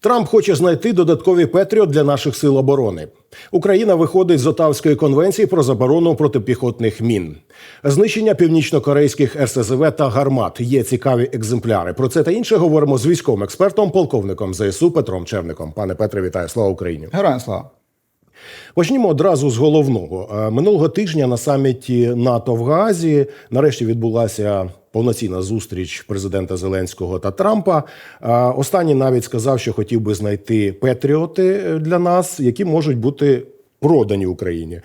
Трамп хоче знайти додаткові Петріот для наших сил оборони. Україна виходить з Отавської конвенції про заборону протипіхотних мін. Знищення північнокорейських РСЗВ та гармат є цікаві екземпляри. Про це та інше говоримо з військовим експертом, полковником ЗСУ Петром Черником. Пане Петре, вітаю! Слава Україні! Героям слава. Почнімо одразу з головного. Е, Минулого тижня на саміті НАТО в Гаазі нарешті відбулася повноцінна зустріч президента Зеленського та Трампа. Е, Останній навіть сказав, що хотів би знайти патріоти е, для нас, які можуть бути продані Україні.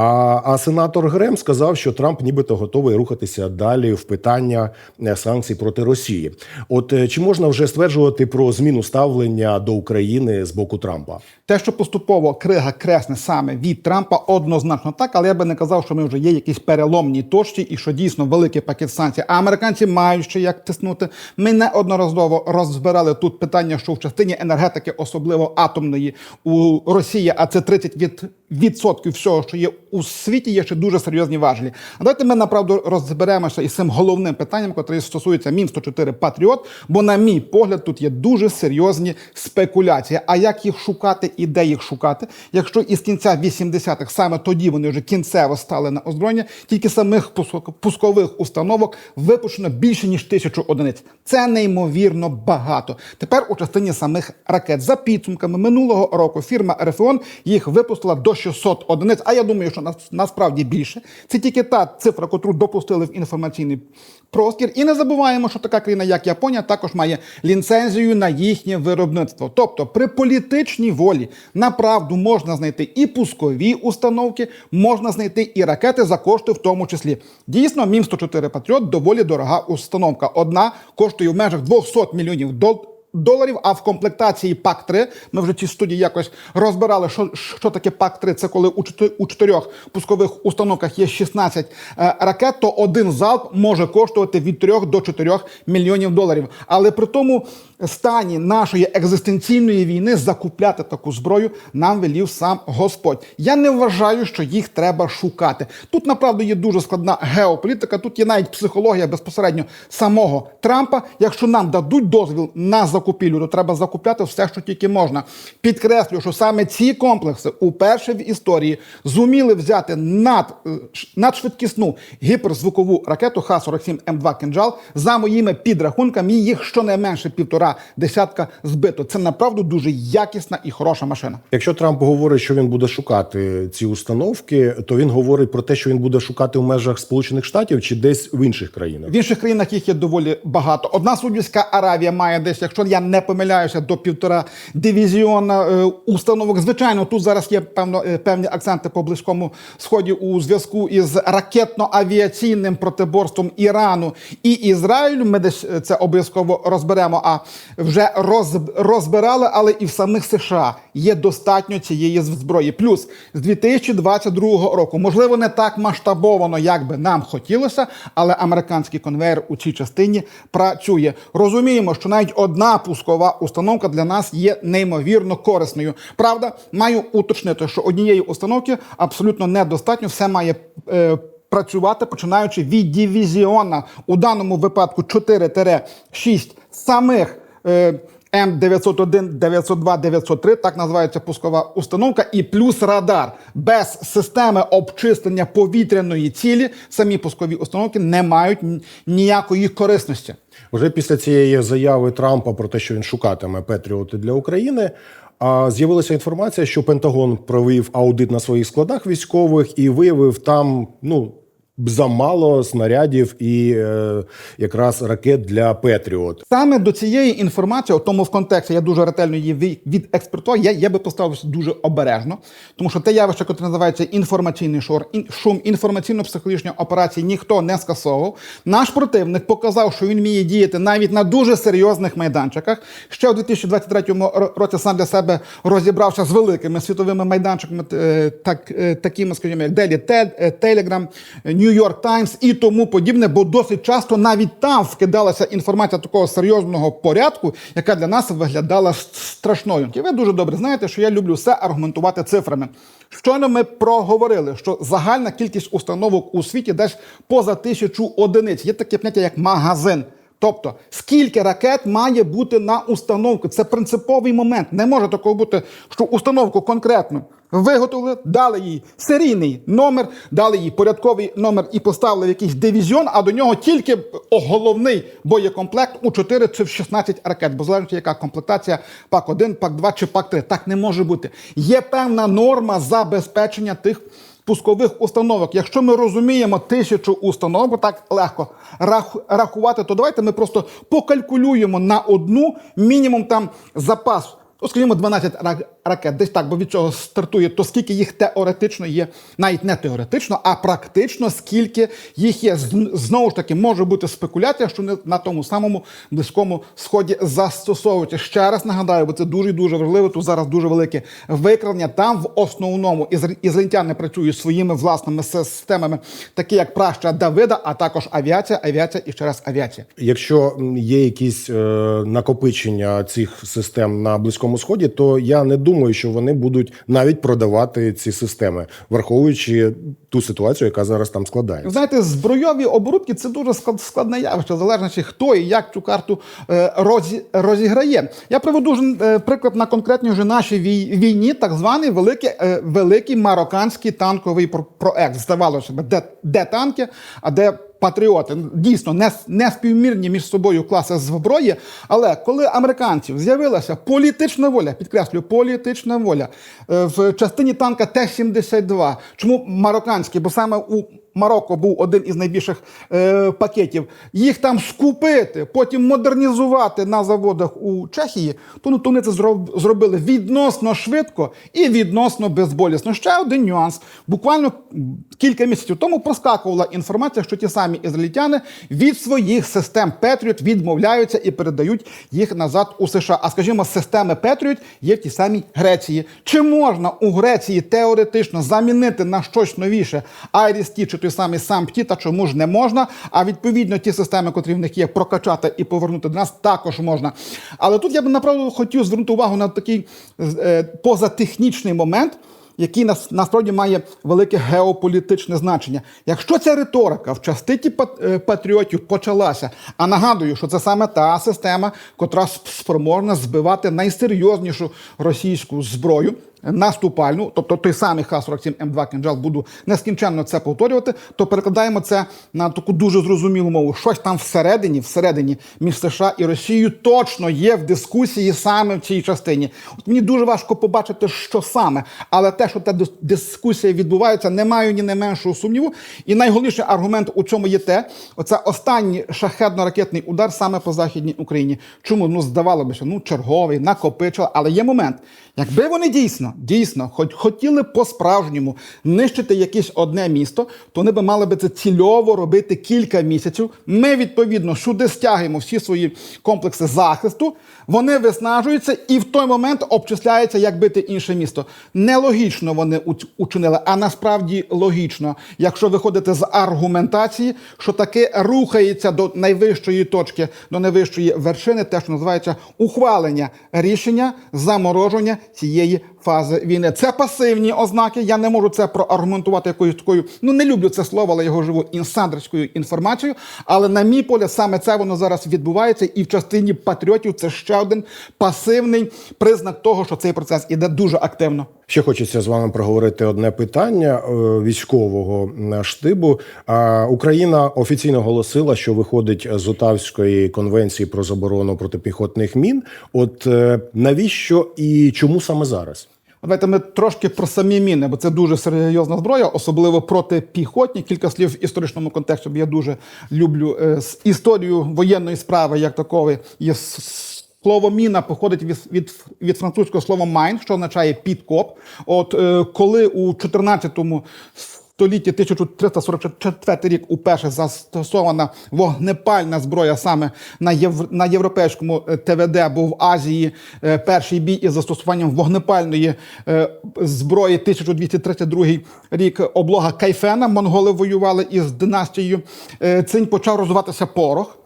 А, а сенатор Грем сказав, що Трамп нібито готовий рухатися далі в питання е, санкцій проти Росії. От е, чи можна вже стверджувати про зміну ставлення до України з боку Трампа? Те, що поступово крига кресне саме від Трампа, однозначно так, але я би не казав, що ми вже є якісь переломні точці і що дійсно великий пакет санкцій. А американці мають ще як тиснути. Ми неодноразово розбирали тут питання, що в частині енергетики, особливо атомної, у Росії, а це 30 від, відсотків всього, що є у світі, є ще дуже серйозні важелі. А давайте ми направду розберемося із цим головним питанням, яке стосується Мін 104 Патріот. Бо, на мій погляд, тут є дуже серйозні спекуляції. А як їх шукати і де їх шукати? Якщо із кінця 80-х саме тоді вони вже кінцево стали на озброєння, тільки самих пускових установок випущено більше ніж тисячу одиниць. Це неймовірно багато. Тепер у частині самих ракет за підсумками минулого року фірма Рефеон їх випустила до 600 одиниць. А я думаю, що нас, насправді більше. Це тільки та цифра, котру допустили в інформаційний простір. І не забуваємо, що така країна, як Японія, також має ліцензію на їхнє виробництво. Тобто, при політичній волі направду можна знайти і пускові установки, можна знайти і ракети за кошти, в тому числі. Дійсно, Мім 104 Патріот доволі дорога установка. Одна коштує в межах 200 мільйонів доларів доларів. А в комплектації пак 3 ми вже ці студії якось розбирали, що, що таке пак 3 Це коли у у чотирьох пускових установках є 16 е, ракет, то один залп може коштувати від 3 до 4 мільйонів доларів. Але при тому стані нашої екзистенційної війни закупляти таку зброю нам велів сам Господь. Я не вважаю, що їх треба шукати. Тут направду є дуже складна геополітика. Тут є навіть психологія безпосередньо самого Трампа. Якщо нам дадуть дозвіл на закупівлю, то треба закупляти все, що тільки можна. Підкреслюю, що саме ці комплекси уперше в історії зуміли взяти над, е, надшвидкісну гіперзвукову ракету Х-47 М2 «Кинджал». За моїми підрахунками, їх щонайменше півтора десятка збито. Це направду дуже якісна і хороша машина. Якщо Трамп говорить, що він буде шукати ці установки, то він говорить про те, що він буде шукати в межах Сполучених Штатів чи десь в інших країнах. В інших країнах їх є доволі багато. Одна Саудівська Аравія має десь, якщо я не помиляюся, до півтора дивізіона е, установок. Звичайно, тут зараз є певно е, певні акценти по близькому сході у зв'язку із ракетно-авіаційним протиборством Ірану і Ізраїлю. Ми десь е, це обов'язково розберемо. А вже роз, розбирали, але і в самих США є достатньо цієї зброї. Плюс з 2022 року, можливо, не так масштабовано, як би нам хотілося, але американський конвейер у цій частині працює. Розуміємо, що навіть одна пускова установка для нас є неймовірно корисною. Правда, маю уточнити, що однієї установки абсолютно недостатньо. Все має. Е, Працювати починаючи від дивізіона у даному випадку 4-6 самих е, М901, 902, 903, так називається пускова установка, і плюс радар. Без системи обчислення повітряної цілі самі пускові установки не мають ніякої корисності. Вже після цієї заяви Трампа про те, що він шукатиме Петріоти для України. А з'явилася інформація, що Пентагон провів аудит на своїх складах військових і виявив там ну замало снарядів і е, якраз ракет для Петріот. Саме до цієї інформації, у тому в контексті я дуже ретельно її ві- відекспертував, я, я би поставився дуже обережно, тому що те явище, яке називається інформаційний шор, ін, шум інформаційно-психологічної операції, ніхто не скасовував. Наш противник показав, що він вміє діяти навіть на дуже серйозних майданчиках. Ще у 2023 ро- році сам для себе розібрався з великими світовими майданчиками, е, так, е, такими, скажімо, як Daily Te- е, York Times і тому подібне, бо досить часто навіть там вкидалася інформація такого серйозного порядку, яка для нас виглядала страшною. І ви дуже добре знаєте, що я люблю все аргументувати цифрами. Щойно ми проговорили, що загальна кількість установок у світі десь поза тисячу одиниць. Є таке поняття як магазин. Тобто, скільки ракет має бути на установку? Це принциповий момент. Не може такого бути, що установку конкретно виготовили, дали їй серійний номер, дали їй порядковий номер і поставили в якийсь дивізіон, а до нього тільки головний боєкомплект у 4 чи в 16 ракет, бо залежить, яка комплектація пак 1 пак 2 чи пак 3 Так не може бути. Є певна норма забезпечення тих пускових установок. Якщо ми розуміємо тисячу установок, так легко рахувати, то давайте ми просто покалькулюємо на одну мінімум там запас. Ну, скажімо, 12 ра- ракет, десь так, бо від цього стартує, то скільки їх теоретично є, навіть не теоретично, а практично скільки їх є. Знову ж таки, може бути спекуляція, що не на тому самому близькому сході застосовують. Ще раз нагадаю, бо це дуже дуже важливо. Тут зараз дуже велике викрадення. Там в основному ізр- ізраїльтяни працюють своїми власними системами, такі як праща Давида, а також авіація, авіація і ще раз авіація. Якщо є якісь е, накопичення цих систем на близькому сході, то я не думаю, що вони будуть навіть продавати ці системи, враховуючи ту ситуацію, яка зараз там складається. Знаєте, збройові оборудки це дуже склад- складне явище, залежно чи хто і як цю карту е, розі- розіграє. Я приведу е, приклад на конкретній вже нашій війні, так званий великий, е, великий марокканський танковий проект. Здавалося де, де танки, а де. Патріоти дійсно не, не співмірні між собою класи зброї. Але коли американців з'явилася політична воля, підкреслюю, політична воля е, в частині танка Т-72, чому марокканський, бо саме у Марокко був один із найбільших е, пакетів. Їх там скупити, потім модернізувати на заводах у Чехії, то, ну, то це зробили відносно швидко і відносно безболісно. Ще один нюанс. Буквально кілька місяців тому проскакувала інформація, що ті самі ізраїльтяни від своїх систем Петріот відмовляються і передають їх назад у США. А скажімо, системи Петріот є в тій самій Греції. Чи можна у Греції теоретично замінити на щось новіше Айріс-Ті чи той самий SAMP-Ті, та чому ж не можна? А відповідно ті системи, котрі в них є, прокачати і повернути до нас, також можна. Але тут я б направду хотів звернути увагу на такий е, позатехнічний момент який нас насправді має велике геополітичне значення. Якщо ця риторика в частині е, патріотів почалася, а нагадую, що це саме та система, котра спроможна збивати найсерйознішу російську зброю. Наступальну, тобто той самий Х-47М2 кинджал, буду нескінченно це повторювати, то перекладаємо це на таку дуже зрозумілу мову. Щось там всередині, всередині між США і Росією точно є в дискусії саме в цій частині. От мені дуже важко побачити, що саме, але те, що та дискусія відбувається, не маю ні найменшого сумніву. І найголовніший аргумент у цьому є те: оце останній шахедно-ракетний удар саме по західній Україні. Чому ну здавалося, ну черговий, накопичили, але є момент. Якби вони дійсно, дійсно, хоч хотіли по-справжньому нищити якесь одне місто, то вони би мали би це цільово робити кілька місяців. Ми відповідно сюди стягуємо всі свої комплекси захисту. Вони виснажуються і в той момент обчисляється, як бити інше місто. Нелогічно вони учинили, а насправді логічно, якщо виходити з аргументації, що таки рухається до найвищої точки, до найвищої вершини, те, що називається ухвалення рішення замороження цієї фази війни. Це пасивні ознаки. Я не можу це проаргументувати якоюсь такою. Ну не люблю це слово, але його живу інсайдерською інформацією. Але на мій погляд, саме це воно зараз відбувається, і в частині патріотів це ще один пасивний признак того, що цей процес іде дуже активно. Ще хочеться з вами проговорити одне питання е, військового штибу. Україна офіційно оголосила, що виходить з Отавської конвенції про заборону протипіхотних мін. От е, навіщо і чому саме зараз? Давайте ми трошки про самі міни, бо це дуже серйозна зброя, особливо протипіхотні. Кілька слів в історичному контексті, бо я дуже люблю е, історію воєнної справи як такої Є Слово міна походить від, від, від французького слова майн, що означає підкоп. От е, коли у 14 столітті 1344 рік уперше застосована вогнепальна зброя саме на, єв... на європейському е, ТВД, був в Азії е, перший бій із застосуванням вогнепальної е, зброї 1232 рік. Облога Кайфена. Монголи воювали із династією. Цинь почав розвиватися порох.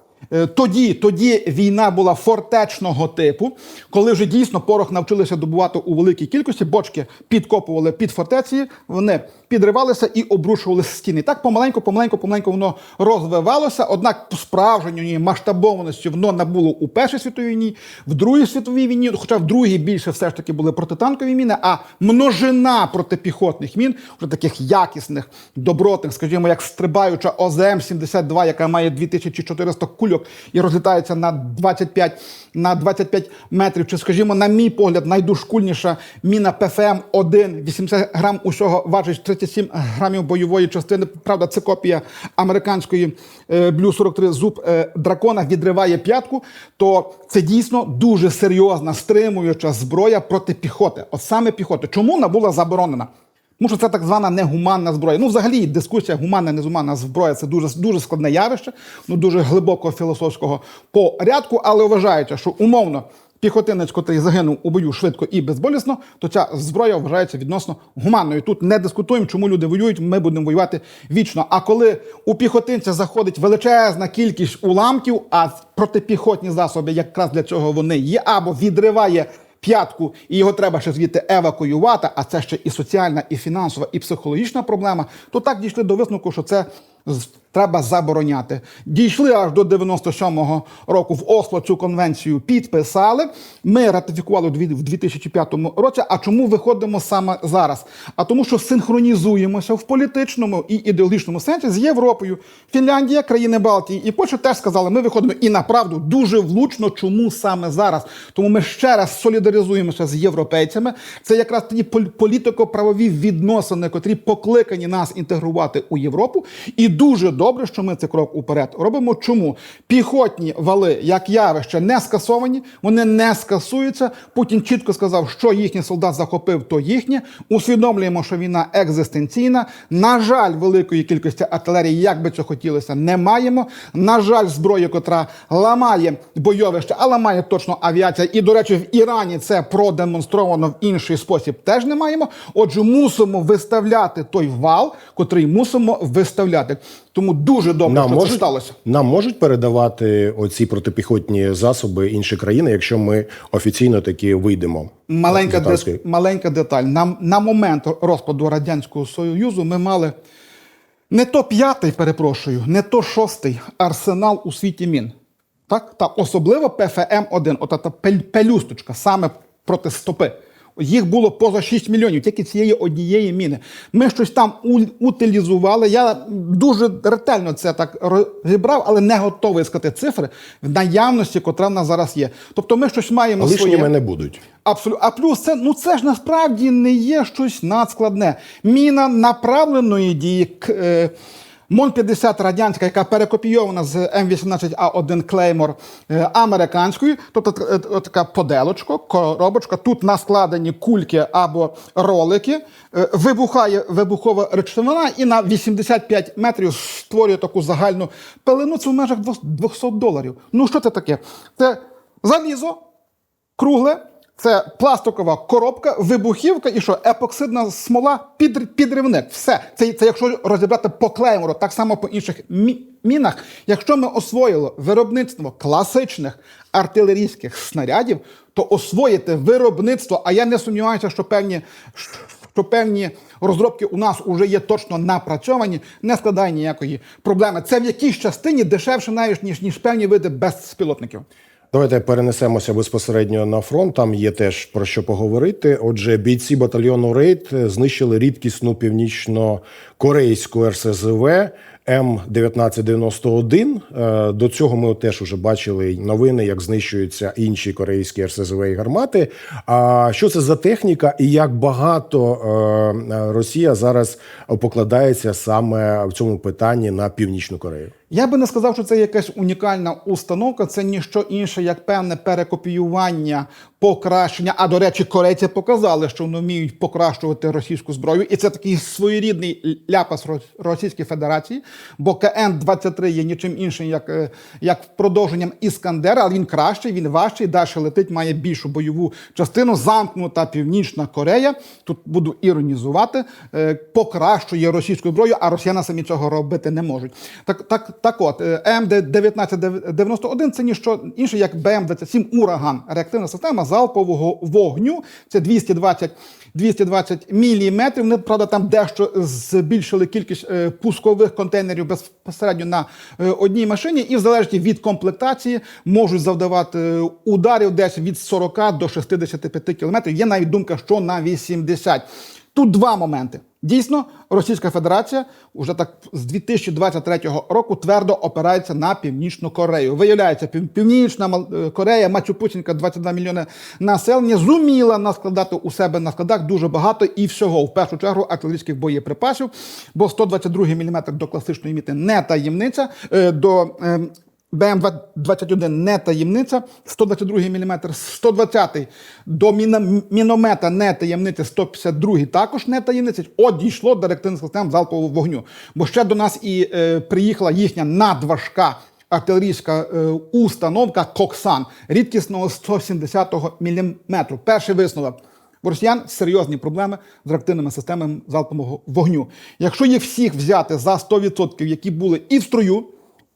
Тоді, тоді війна була фортечного типу, коли вже дійсно порох навчилися добувати у великій кількості, бочки підкопували під фортеці, вони підривалися і обрушували стіни. Так помаленьку, помаленьку, помаленьку воно розвивалося. Однак справжньої масштабованості воно набуло у Першій світовій війні, в Другій світовій війні, хоча в другій більше все ж таки були протитанкові міни, а множина протипіхотних мін, вже таких якісних, добротних, скажімо, як стрибаюча ОЗМ-72, яка має 2400 кульок і розлітається на 25, на 25 метрів. Чи, скажімо, на мій погляд, найдушкульніша міна ПФМ-1, 80 грам усього важить 37 грамів бойової частини. Правда, це копія американської е, Блю 43 зуб е, дракона відриває п'ятку. То це дійсно дуже серйозна стримуюча зброя проти піхоти. От саме піхоти. Чому вона була заборонена? Тому що це так звана негуманна зброя. Ну, взагалі, дискусія гуманна, негуманна зброя це дуже дуже складне явище, ну дуже глибокого філософського порядку, але вважається, що умовно піхотинець, котрий загинув у бою швидко і безболісно, то ця зброя вважається відносно гуманною. Тут не дискутуємо, чому люди воюють. Ми будемо воювати вічно. А коли у піхотинця заходить величезна кількість уламків, а протипіхотні засоби якраз для цього вони є, або відриває п'ятку, і його треба ще звідти евакуювати, а це ще і соціальна, і фінансова, і психологічна проблема, то так дійшли до висновку, що це треба забороняти. Дійшли аж до 97-го року в Осло цю конвенцію підписали. Ми ратифікували в 2005 році. А чому виходимо саме зараз? А тому, що синхронізуємося в політичному і ідеологічному сенсі з Європою. Фінляндія, країни Балтії і Польща теж сказали, ми виходимо і направду дуже влучно. Чому саме зараз? Тому ми ще раз солідаризуємося з європейцями. Це якраз пол- політико-правові відносини, котрі покликані нас інтегрувати у Європу. І дуже добре, що ми цей крок уперед робимо. Чому піхотні вали, як явище, не скасовані, вони не скасуються. Путін чітко сказав, що їхній солдат захопив, то їхнє. Усвідомлюємо, що війна екзистенційна. На жаль, великої кількості артилерії, як би це хотілося, не маємо. На жаль, зброї, котра ламає бойовище, а ламає точно авіація. І, до речі, в Ірані це продемонстровано в інший спосіб. Теж не маємо. Отже, мусимо виставляти той вал, котрий мусимо виставляти. Тому дуже добре, Нам що це можуть, сталося. нам можуть передавати оці протипіхотні засоби інші країни, якщо ми офіційно таки вийдемо. Маленька, де, маленька деталь. На, на момент розпаду Радянського Союзу ми мали не то п'ятий, перепрошую, не то шостий арсенал у світі мін. Так? Та особливо ПФМ-1, ота та пелюсточка, саме проти стопи. Їх було поза 6 мільйонів, тільки цієї однієї міни. Ми щось там утилізували. Я дуже ретельно це так розібрав, але не готовий сказати цифри в наявності, котра в нас зараз є. Тобто ми щось маємо своє. Лишніми не будуть. Абсолютно. А плюс це, ну це ж насправді не є щось надскладне. Міна направленої дії. Е, МОН-50 радянська, яка перекопійована з М18А1 Клеймор е, американської, тобто е, така поделочка, коробочка. Тут наскладені кульки або ролики, е, вибухає вибухова речовина і на 85 метрів створює таку загальну пелену. Це в межах 200 доларів. Ну що це таке? Це залізо, кругле. Це пластикова коробка, вибухівка і що епоксидна смола, під, підривник. Все. Це, це якщо розібрати по клеймору, так само по інших мі- мінах. Якщо ми освоїли виробництво класичних артилерійських снарядів, то освоїти виробництво, а я не сумніваюся, що певні. Що певні розробки у нас вже є точно напрацьовані, не складає ніякої проблеми. Це в якійсь частині дешевше навіть ніж ніж певні види безпілотників. Давайте перенесемося безпосередньо на фронт. Там є теж про що поговорити. Отже, бійці батальйону Рейд знищили рідкісну північно-корейську РСЗВ М1991. Е, До цього ми теж вже бачили новини, як знищуються інші корейські РСЗВ і гармати. А що це за техніка, і як багато е, Росія зараз покладається саме в цьому питанні на північну Корею? Я би не сказав, що це якась унікальна установка, це ніщо інше, як певне перекопіювання, покращення. А до речі, корейці показали, що вони вміють покращувати російську зброю, і це такий своєрідний ляпас Російської Федерації. Бо КН-23 є нічим іншим, як, е, як продовженням Іскандера, але він кращий, він важчий, далі летить, має більшу бойову частину. Замкнута Північна Корея. Тут буду іронізувати, е, покращує російську зброю, а росіяни самі цього робити не можуть. Так, так, Так от, е, МД-1991 це ніщо інше, як БМ-27 Ураган. Реактивна система залпового вогню. Це 220 220 міліметрів. Вони, правда, там дещо збільшили кількість е, пускових контейнерів безпосередньо на е, одній машині, і в залежності від комплектації можуть завдавати ударів десь від 40 до 65 кілометрів. Є навіть думка, що на 80. Тут два моменти. Дійсно, Російська Федерація вже так з 2023 року твердо опирається на Північну Корею. Виявляється, Пів- Північна е, Корея, Мачу-Путінка, 22 мільйони населення, зуміла наскладати у себе на складах дуже багато і всього. В першу чергу артилерійських боєприпасів, бо 122 мм до класичної міти не таємниця. е, До ем, БМ-21 не таємниця, 122 мм, 120 до міномета не таємниця, 152 також не таємниця. От дійшло до реактивних систем залпового вогню. Бо ще до нас і е, приїхала їхня надважка артилерійська е, установка Коксан рідкісного 170 мм. Перший висновок. У росіян серйозні проблеми з реактивними системами залпового вогню. Якщо їх всіх взяти за 100%, які були і в строю,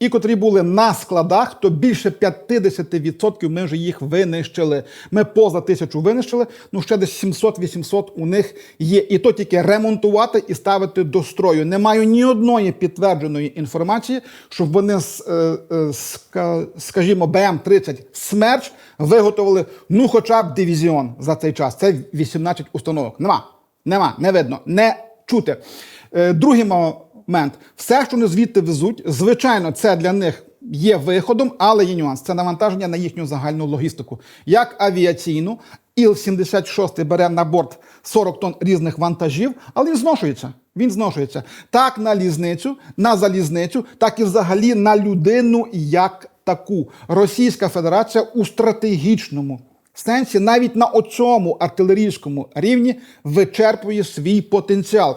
і котрі були на складах, то більше 50% ми вже їх винищили. Ми поза тисячу винищили, ну ще десь 700-800 у них є. І то тільки ремонтувати і ставити до строю. Не маю ні одної підтвердженої інформації, щоб вони е, е, ска- скажімо, БМ-30 смерч виготовили ну, хоча б дивізіон за цей час. Це 18 установок. Нема, нема, не видно, не чути. Е, Другий момент. Все, що вони звідти везуть, звичайно, це для них є виходом, але є нюанс. Це навантаження на їхню загальну логістику. Як авіаційну, Іл-76 бере на борт 40 тонн різних вантажів, але він зношується. Він зношується так на лізницю, на залізницю, так і взагалі на людину як таку. Російська Федерація у стратегічному сенсі навіть на оцьому артилерійському рівні вичерпує свій потенціал.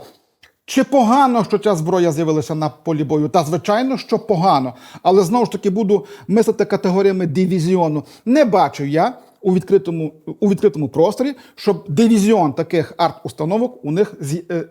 Чи погано, що ця зброя з'явилася на полі бою? Та звичайно, що погано. Але знову ж таки буду мислити категоріями дивізіону. Не бачу я у відкритому, у відкритому просторі, щоб дивізіон таких арт-установок у них з е, е,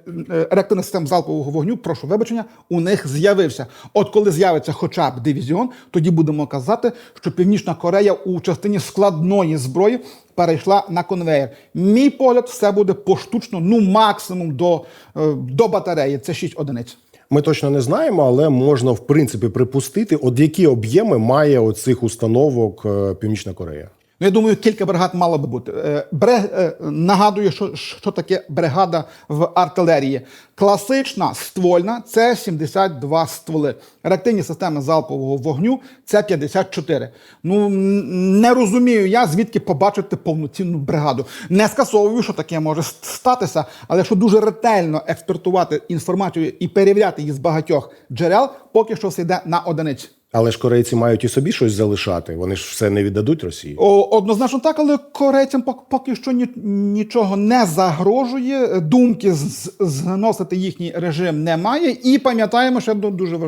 реактивних систем залпового вогню, прошу вибачення, у них з'явився. От коли з'явиться хоча б дивізіон, тоді будемо казати, що Північна Корея у частині складної зброї перейшла на конвейер. Мій погляд, все буде поштучно, ну максимум до, е, до батареї. Це 6 одиниць. Ми точно не знаємо, але можна в принципі припустити, от які об'єми має оцих установок Північна Корея. Ну, я думаю, кілька бригад мало би бути. Е, Брег, е, нагадую, що, що таке бригада в артилерії. Класична ствольна це 72 стволи. Реактивні системи залпового вогню це 54. Ну не розумію я, звідки побачити повноцінну бригаду. Не скасовую, що таке може статися, але якщо дуже ретельно експертувати інформацію і перевіряти її з багатьох джерел, поки що все йде на одиниць. Але ж корейці мають і собі щось залишати. Вони ж все не віддадуть Росії. О, однозначно так, але корейцям пок- поки що нічого не загрожує. Думки зносити їхній режим немає. І пам'ятаємо ще ду- дуже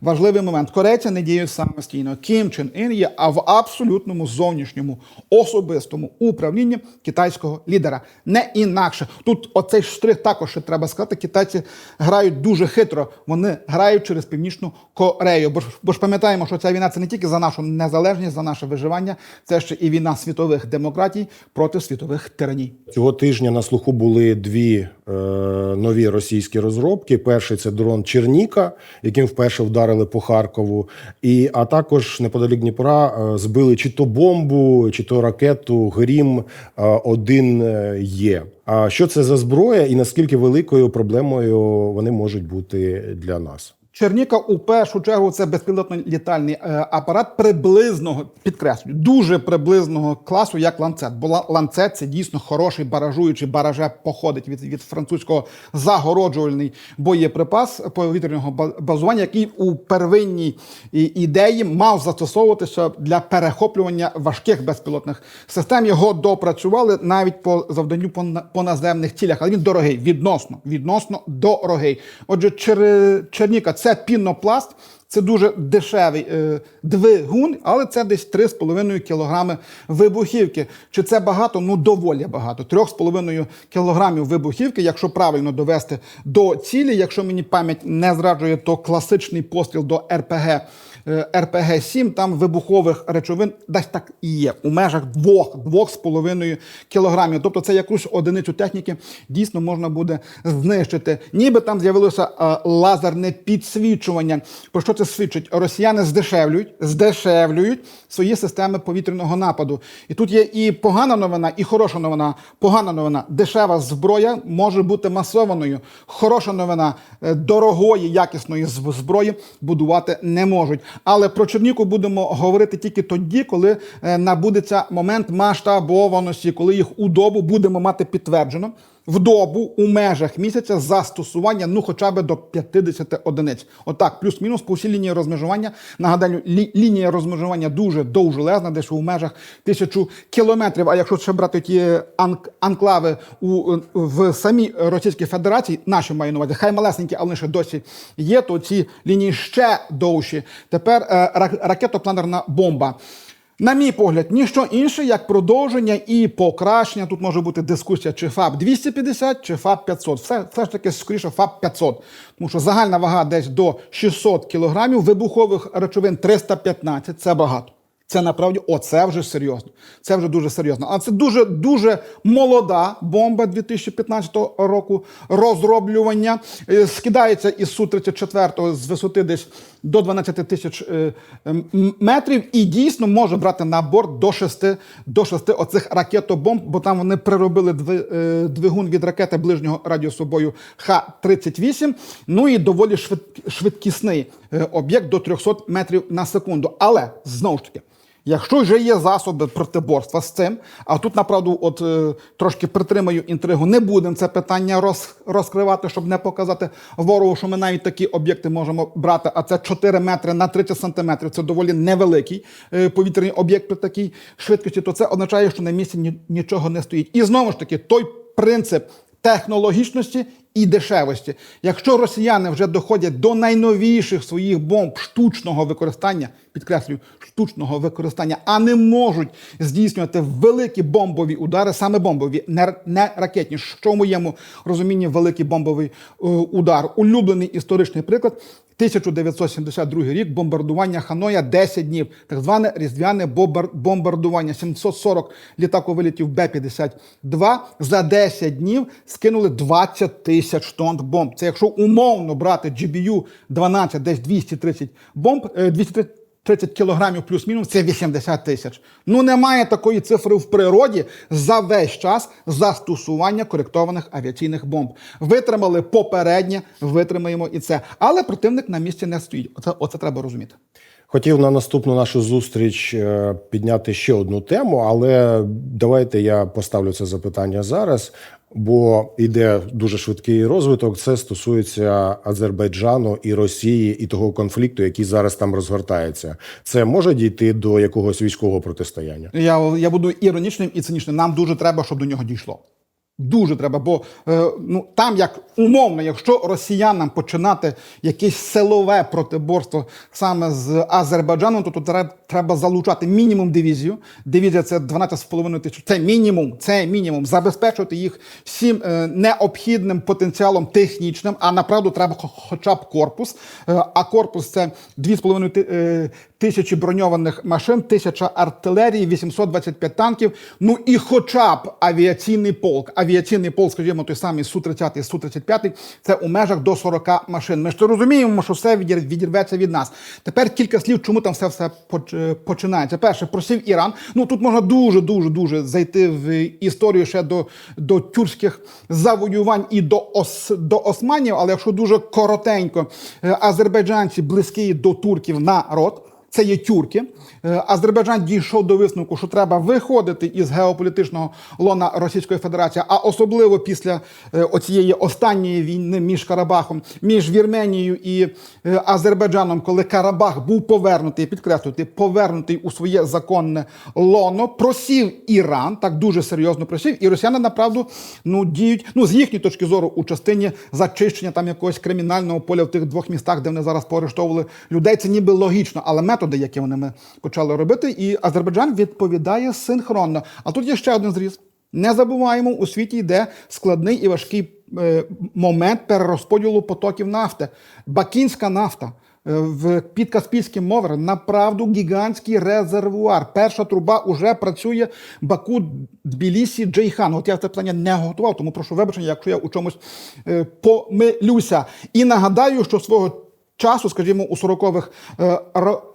важливий момент. Корейці не діють самостійно. Кім Чен Ін є а в абсолютному зовнішньому особистому управлінні китайського лідера. Не інакше. Тут оцей штрих також ще треба сказати. Китайці грають дуже хитро. Вони грають через північну Корею. Бо ж, бо ж пам'ятаємо, що ця війна це не тільки за нашу незалежність, за наше виживання, це ще і війна світових демократій проти світових тираній. Цього тижня на слуху були дві е, нові російські розробки. Перший це дрон Черніка, яким вперше вдарили по Харкову. І а також неподалік Дніпра е, збили чи то бомбу, чи то ракету Грім 1 є. А що це за зброя, і наскільки великою проблемою вони можуть бути для нас? Черніка у першу чергу це безпілотно-літальний е, апарат приблизного, підкреслюю, дуже приблизного класу, як ланцет. Бо ланцет це дійсно хороший баражуючий бараже походить від, від французького загороджувальний боєприпас повітряного базування, який у первинній ідеї мав застосовуватися для перехоплювання важких безпілотних систем. Його допрацювали навіть по завданню по, наземних цілях, але він дорогий, відносно, відносно дорогий. Отже, Чер... Черніка це пінопласт. Це дуже дешевий е, двигун, але це десь 3,5 кілограми вибухівки. Чи це багато? Ну доволі багато. 3,5 кілограмів вибухівки, якщо правильно довести до цілі, якщо мені пам'ять не зраджує, то класичний постріл до РПГ. РПГ 7 там вибухових речовин десь так і є у межах 2-2,5 кілограмів. Тобто це якусь одиницю техніки дійсно можна буде знищити. Ніби там з'явилося е, лазерне підсвічування. Про що це свідчить? Росіяни здешевлюють, здешевлюють свої системи повітряного нападу. І тут є і погана новина, і хороша новина. Погана новина дешева зброя може бути масованою. Хороша новина е, дорогої, якісної зброї будувати не можуть. Але про Черніку будемо говорити тільки тоді, коли е, набудеться момент масштабованості, коли їх у добу будемо мати підтверджено. В добу у межах місяця застосування ну хоча б до 50 одиниць. Отак, плюс-мінус по всій лінії розмежування. Нагадаю, лі- лінія розмежування дуже довжелезна, десь у межах тисячу кілометрів. А якщо ще брати ті анк- анклави у в самій Російській Федерації, наші маю на увазі, хай малесенькі, але ще досі є, то ці лінії ще довші. Тепер е, ра- ракетопланерна бомба. На мій погляд, ніщо інше, як продовження і покращення. Тут може бути дискусія, чи ФАБ 250, чи ФАБ 500. Все, все ж таки, скоріше, ФАБ 500. Тому що загальна вага десь до 600 кілограмів, вибухових речовин 315 – це багато. Це направді, оце вже серйозно. Це вже дуже серйозно. А це дуже дуже молода бомба 2015 року розроблювання. Е, Скидається із су 34 з висоти десь до 12 тисяч е, метрів, і дійсно може брати на борт до 6, до 6 оцих ракетобомб, бо там вони приробили е, двигун від ракети ближнього радіусу бою Х-38. Ну і доволі швид- швидкісний е, об'єкт до 300 метрів на секунду. Але знову ж таки. Якщо вже є засоби протиборства з цим, а тут направду, от е, трошки притримаю інтригу, не будемо це питання роз, розкривати, щоб не показати ворогу, що ми навіть такі об'єкти можемо брати. А це 4 метри на 30 сантиметрів. Це доволі невеликий е, повітряний об'єкт при такій швидкості. То це означає, що на місці ні, нічого не стоїть. І знову ж таки, той принцип технологічності і дешевості. Якщо росіяни вже доходять до найновіших своїх бомб штучного використання, підкреслюю, штучного використання, а не можуть здійснювати великі бомбові удари, саме бомбові, не, ракетні. Що в моєму розумінні великий бомбовий е, удар? Улюблений історичний приклад. 1972 рік бомбардування Ханоя 10 днів, так зване різдвяне бомбар- бомбардування. 740 літаковилітів Б-52 за 10 днів скинули 20 тисяч тонн бомб. Це якщо умовно брати GBU 12, десь 230 бомб, е, 230 30 кілограмів плюс-мінус це 80 тисяч. Ну немає такої цифри в природі за весь час застосування коректованих авіаційних бомб. Витримали попереднє, витримаємо і це. Але противник на місці не стоїть. Оце, оце треба розуміти. Хотів на наступну нашу зустріч е, підняти ще одну тему, але давайте я поставлю це запитання зараз, бо йде дуже швидкий розвиток. Це стосується Азербайджану і Росії і того конфлікту, який зараз там розгортається. Це може дійти до якогось військового протистояння. Я, я буду іронічним і цинічним. Нам дуже треба, щоб до нього дійшло. Дуже треба, бо е, ну там як умовно, якщо росіянам починати якесь силове протиборство саме з Азербайджаном, то тут треба, залучати мінімум дивізію. Дивізія це 12,5 тисяч. Це мінімум, це мінімум. Забезпечувати їх всім е, необхідним потенціалом технічним. А направду треба хоча б корпус. Е, а корпус це 2,5 ти- е, тисячі броньованих машин, тисяча артилерії, 825 танків. Ну і хоча б авіаційний полк. Авіаційний полк, скажімо, той самий Су-30 і Су-35, це у межах до 40 машин. Ми ж то розуміємо, що все відір- відірветься від нас. Тепер кілька слів, чому там все все е, починається. Перше, просів Іран. Ну тут можна дуже, дуже, дуже зайти в історію ще до, до тюркських завоювань і до, ос, до османів, але якщо дуже коротенько, е, азербайджанці близький до турків народ. Це є тюрки. Е, Азербайджан дійшов до висновку, що треба виходити із геополітичного лона Російської Федерації, а особливо після е, оцієї останньої війни між Карабахом, між Вірменією і е, Азербайджаном, коли Карабах був повернутий, підкреслюйте, повернутий у своє законне лоно, просів Іран, так дуже серйозно просів, і росіяни направду ну діють ну з їхньої точки зору у частині зачищення там якогось кримінального поля в тих двох містах, де вони зараз поорештовували людей. Це ніби логічно, але методи, які вони ми почали робити, і Азербайджан відповідає синхронно. А тут є ще один зріз. Не забуваємо, у світі йде складний і важкий е, момент перерозподілу потоків нафти. Бакінська нафта е, в під Каспійським морем направду гігантський резервуар. Перша труба уже працює Баку, Тбілісі, Джейхан. От я це питання не готував, тому прошу вибачення, якщо я у чомусь е, помилюся. І нагадаю, що свого часу, скажімо, у 40-х е,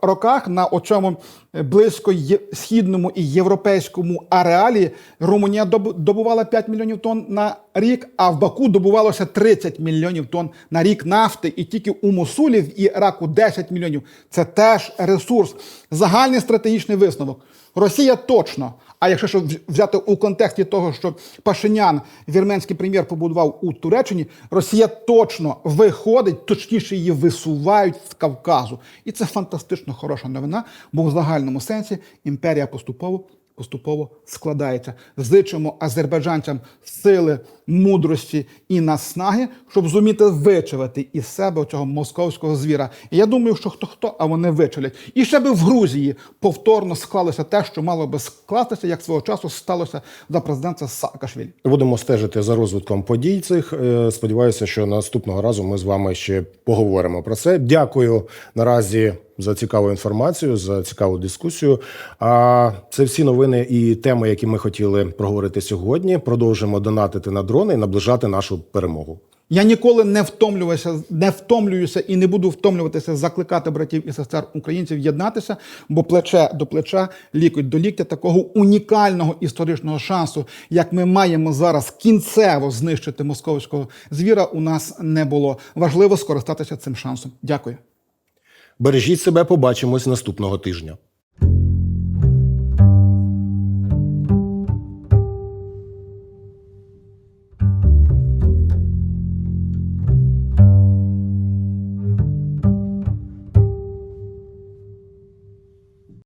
роках на оцьому е, близько східному і європейському ареалі Румунія доб- добувала 5 мільйонів тонн на рік, а в Баку добувалося 30 мільйонів тонн на рік нафти, і тільки у Мосулі в Іраку 10 мільйонів. Це теж ресурс. Загальний стратегічний висновок. Росія точно. А якщо що взяти у контексті того, що Пашинян, вірменський прем'єр, побудував у Туреччині, Росія точно виходить, точніше її висувають з Кавказу. І це фантастично хороша новина, бо в загальному сенсі імперія поступово. Поступово складається. Зичимо азербайджанцям сили, мудрості і наснаги, щоб зуміти вичавити із себе цього московського звіра. І я думаю, що хто хто, а вони вичавлять. І ще би в Грузії повторно склалося те, що мало би скластися, як свого часу сталося за президента Саакашвілі. Будемо стежити за розвитком подій цих. Е, Сподіваюся, що наступного разу ми з вами ще поговоримо про це. Дякую наразі за цікаву інформацію, за цікаву дискусію. А це всі новини і теми, які ми хотіли проговорити сьогодні. Продовжимо донатити на дрони і наближати нашу перемогу. Я ніколи не втомлююся, не втомлююся і не буду втомлюватися закликати братів і сестер українців єднатися, бо плече до плеча, лікоть до ліктя такого унікального історичного шансу, як ми маємо зараз кінцево знищити московського звіра, у нас не було. Важливо скористатися цим шансом. Дякую. Бережіть себе, побачимось наступного тижня.